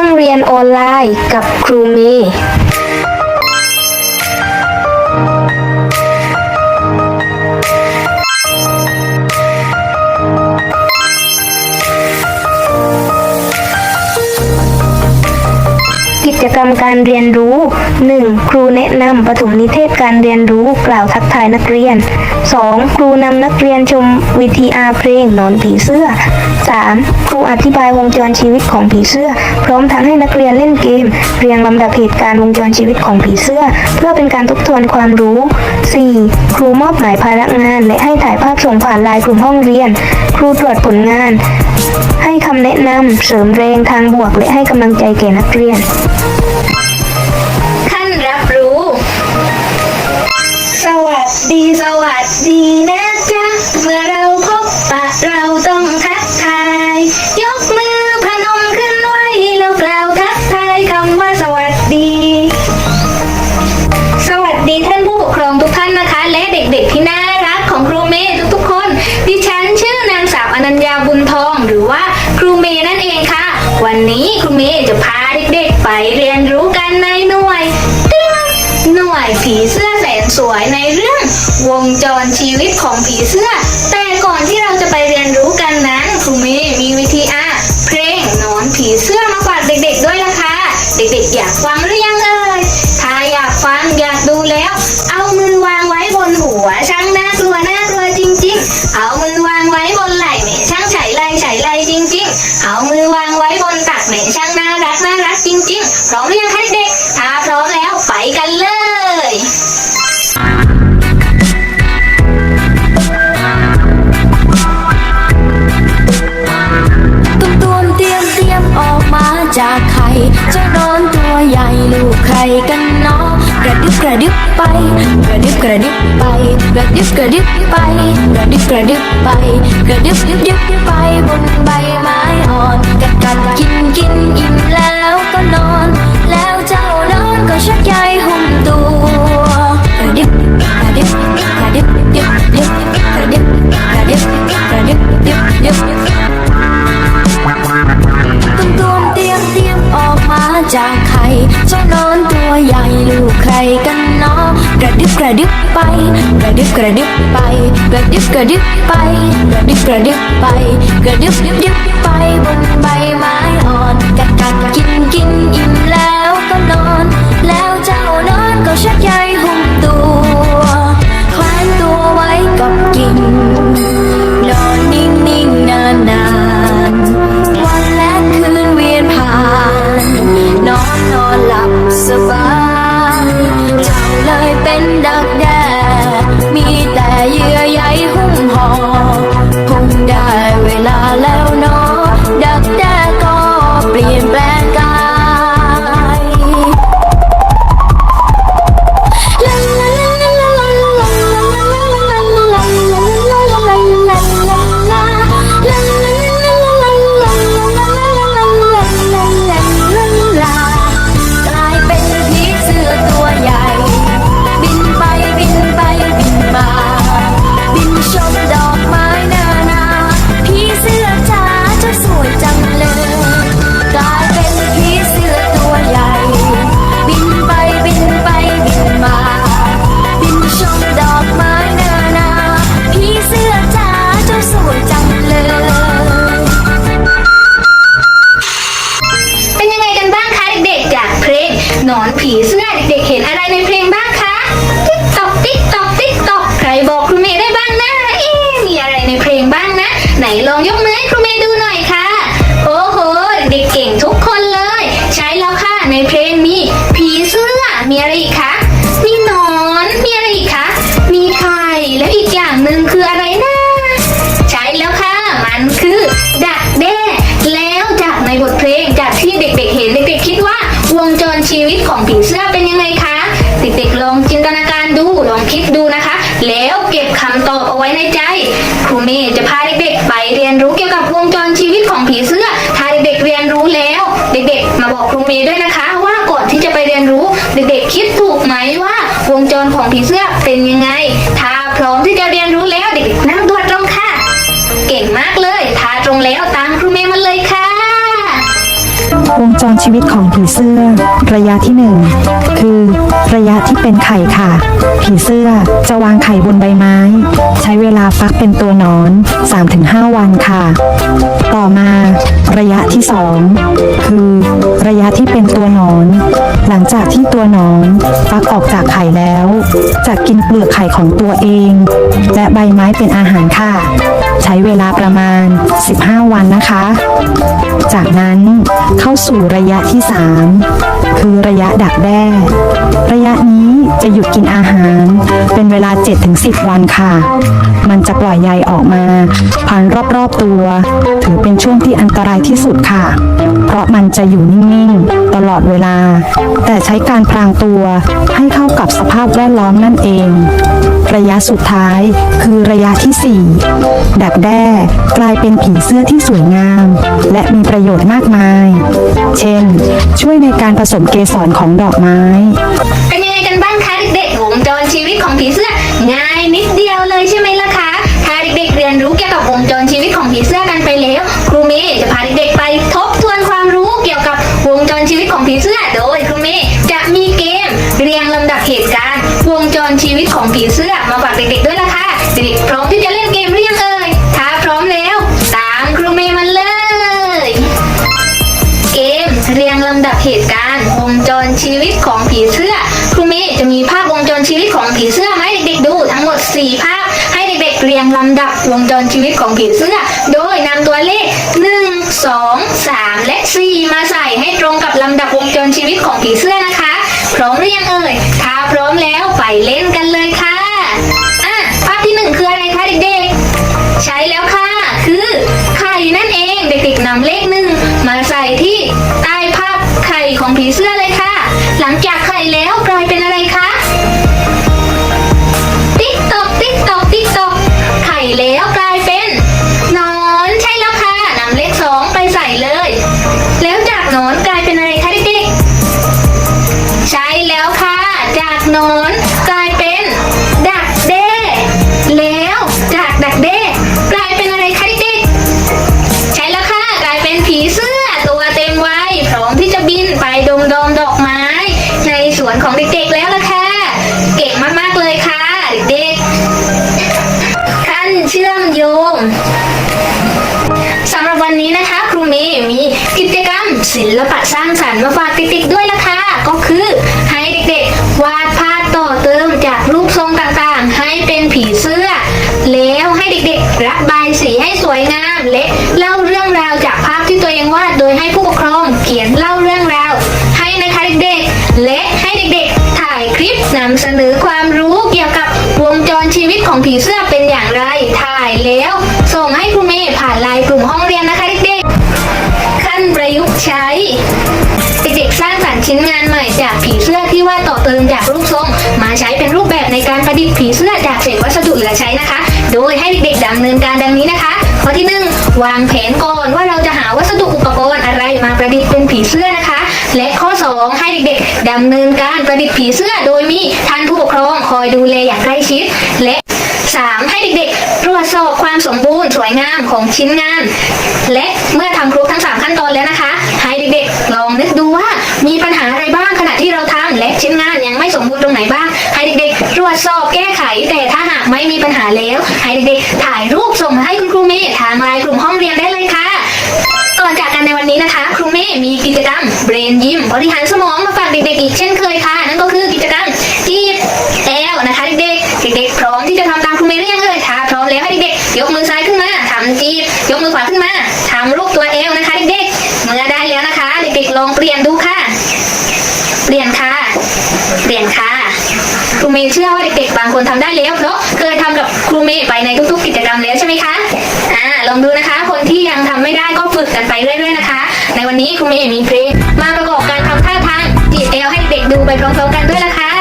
ห้องเรียนออนไลน์กับครูเมย์ จกรรมการเรียนรู้ 1. ครูแนะนำปฐมนิเทศการเรียนรู้กล่าวทักทายนักเรียน 2. ครูนำนักเรียนชมวิทีอาร์เพลงนอนผีเสื้อ 3. ครูอธิบายวงจรชีวิตของผีเสื้อ พร้อมทั้งให้นักเรียนเล่นเกม เรียงลำดับเหตุการณ์วงจรชีวิตของผีเสื้อ เพื่อเป็นการทบทวนความรู้ 4. ครูมอบหมายภาระงาน และให้ถ่ายภาพส่งผ่านไลน์กลุ่มห้องเรียน ครูตรวจผลงาน ให้คำแนะนำเสริมแรงทางบวกและให้กำลังใจแก่นักเรียนท่านรับรู้ สวัสดีสวัสดีนะจ๊ะ เมื่อเราพบปะเราต้องทักทาย ยกมือพนมขึ้นไว้แล้วกล่าวทักทายคำว่าสวัสดี สวัสดีท่านผู้ปกครองทุกท่านนะคะ และเด็กๆที่น่ารักของครูเมย์ทุกๆคน ดิฉันชื่อนางสาวอนัญญาบุญทองหรือว่าครูเมย์ วันนี้ครูเมย์จะพาเด็กๆไปเรียนรู้กันในหน่วยหน่วยผีเสื้อแสนสวยในเรื่อง วงจรชีวิตของผีเสื้อ แต่ก่อนที่เราจะไปเรียนรู้กันนั้นครูเมย์มีวิธีอาเพลงนอนผีเสื้อมาฝากเด็กๆด้วยล่ะค่ะเด็กๆอยากฟัง กระดึบไป กระดึบกระดึบไป กระดึบกระดึบไป กระดึบกระดึบไป กระดึบดึบดึบไปบนใบไม้อ่อนกัดกัดกินกินอิ่มแล้วก็นอน แล้วเจ้านอนก็ชักใยหุ้มตัว กระดึบกระดึบกระดึบดึบดึบกระดึบกระดึบกระดึบดึบดึบตุ้มตวมเตรียมเตรียมออกมาจากไข่เจ้านอน บกระดึบไป กระดึบกระดึบไป กระดึบกระดึบไป กระดึบกระดึบไป กระดึบดึบดึบไปบนใบไม้อ่อนกัดกัดกินกินอิ่มแล้ว นอนผีเสื้อเด็กๆเห็นอะไรในเพลงบ้างคะ ติ๊กตอกติ๊กตอกติ๊กตอกใครบอกครูเมย์ได้บ้างนะเอ๊มีอะไรในเพลงบ้างนะ ไหนลองยกมือ จะพาเด็กๆไปเรียนรู้เกี่ยว ชีวิตของผีเสื้อ ระยะที่หนึ่งคือ ระยะที่เป็นไข่ค่ะ ผีเสื้อจะวางไข่บนใบไม้ ใช้เวลาฟักเป็นตัวนอน 3-5 วันค่ะ ต่อมาระยะที่สองคือระยะที่เป็นตัวนอน หลังจากที่ตัวนอนฟักออกจากไข่แล้วจะกินเปลือกไข่ของตัวเอง และใบไม้เป็นอาหารค่ะ ใช้เวลาประมาณ 15 วันนะคะ จากนั้นเข้าสู่ระยะที่ 3 คือระยะดักแด้ ระยะนี้จะหยุดกินอาหาร เป็นเวลา 7-10 วันค่ะ มันจะปล่อยใยออกมาพันรอบๆตัว ถือเป็นช่วงที่อันตรายที่สุดค่ะ เพราะมันจะอยู่นิ่งๆ ตลอดเวลา แต่ใช้การพรางตัวให้เข้ากับสภาพแวดล้อมนั่นเอง ระยะสุดท้ายคือระยะที่ 4 ดักแด้กลายเป็นผีเสื้อที่สวยงาม และมีประโยชน์มากมาย เช่น ช่วยในการผสมเกสรของดอกไม้ เป็นยังไงกันบ้างคะเด็กๆวงจรชีวิตของผีเสื้อ ง่ายนิดเดียวเลยใช่ไหมล่ะคะถ้าเด็กๆเรียนรู้เกี่ยวกับวงจรชีวิตของผีเสื้อกันไปแล้ว ครูเมย์จะพาเด็กๆไปทบทวนความรู้เกี่ยวกับวงจรชีวิตของผีเสื้อ ของผีเสื้อมาฝากเด็กๆด้วยล่ะค่ะเด็กๆพร้อมที่จะเล่นเกมหรือยังเอ่ย ถ้าพร้อมแล้วตามครูเมย์มาเลย เกมเรียงลำดับเหตุการณ์วงจรชีวิตของผีเสื้อ ครูเมย์จะมีภาพวงจรชีวิตของผีเสื้อมาให้เด็กๆดูทั้งหมด 4 ภาพ ให้เด็กๆเรียงลำดับวงจรชีวิตของผีเสื้อ โดยนำตัวเลข 1 2 3 และ 4 มาใส่ให้ตรงกับลำดับวงจรชีวิตของผีเสื้อนะคะ พร้อมหรือยังเอ่ย ถ้าพร้อมแล้วไปเล่นกันเลยค่ะ มาฝากเด็กๆด้วยละคะ ก็คือให้เด็กๆวาดภาพต่อเติมจากรูปทรงต่างๆ ให้เป็นผีเสื้อ แล้วให้เด็กๆระบายสีให้สวยงามและเล่าเรื่องราวจากภาพที่ตัวเองวาดโดยให้ผู้ปกครองเขียนเล่าเรื่องราว ให้นะคะเด็กๆ และให้เด็กๆ ถ่ายคลิปนำเสนอความรู้เกี่ยวกับวงจรชีวิตของผีเสื้อเป็นอย่างไรถ่ายแล้ว ส่งให้ครูเมย์ผ่านไลน์กลุ่มห้องเรียนนะคะเด็กๆขั้นประยุกต์ใช้านใหม่จากผีเสื้อที่ว่าต่อเติมจากรูปทรง มาใช้เป็นรูปแบบในการประดิษฐ์ผีเสื้อจากเศษวัสดุเหลือใช้นะคะ โดยให้เด็กๆดำเนินการดังนี้นะคะ ข้อที่หนึ่งวางแผนก่อนว่าเราจะหาวัสดุอุปกรณ์อะไรมาประดิษฐ์เป็นผีเสื้อนะคะ และข้อสองให้เด็กๆดำเนินการประดิษฐ์ผีเสื้อ โดยมีท่านผู้ปกครองคอยดูแลอย่างใกล้ชิด และ 3. ให้เด็กๆ ตรวจสอบความสมบูรณ์สวยงามของชิ้นงาน และเมื่อทำครบทั้ง 3 ขั้นตอนแล้วนะคะ ไม่มีปัญหาแล้วให้เด็กๆถ่ายรูปส่งมาให้คุณครูเมย์ทางไลน์กลุ่มห้องเรียนได้เลยค่ะ ก่อนจากกันในวันนี้นะคะ ครูเมย์มีกิจกรรมเบรนยิมบริหารสมองมาฝากเด็กๆอีกเช่นเคยค่ะ นั่นก็คือกิจกรรมจีบแอลนะคะเด็กๆเด็กๆพร้อมที่จะทำตามครูเมย์หรือยังเอ่ยถ้าพร้อมแล้วให้เด็กๆยกมือซ้ายขึ้นมาทำจีบยกมือขวาขึ้นมาทำรูปตัวเอลนะคะเด็กๆเมื่อได้แล้วนะคะ เด็กๆลองเปลี่ยนดูค่ะ เปลี่ยนค่ะ เปลี่ยนค่ะครูเมย์เชื่อว่าเด็กๆบางคนทำได้แล้วเพราะ ทำกับครูเมย์ไปในทุกๆกิจกรรมแล้วใช่ไหมคะอ่าลองดูนะคะ คนที่ยังทำไม่ได้ก็ฝึกกันไปเรื่อยๆนะคะ ในวันนี้ครูเมย์มีเพลงมาประกอบการทำท่าทางจีบเอลให้เด็กๆดูไปพร้อมๆกันด้วยละค่ะ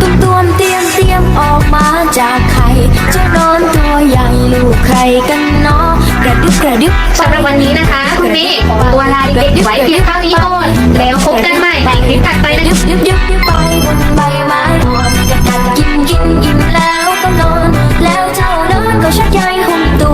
ตุ้มตวมเตรียมเตรียมออกมาจากไข่เจ้านอนตัวใหญ่ลูกใครกันเนาะกระดึบกระดึบสำหรับวันนี้นะคะคุณเมย์ขอตัวลาเด็กๆไว้เพียงเท่านี้ก่อนแล้วพบกันใหม่ในคลิปถัดไปนะดึบดึบดึบดึบไปบนใบไม้อ่อนจะกัดกินกินอิ่มแล้ว ก็นอน แล้วเท่านั้นก็ชักใยหุ่มตัว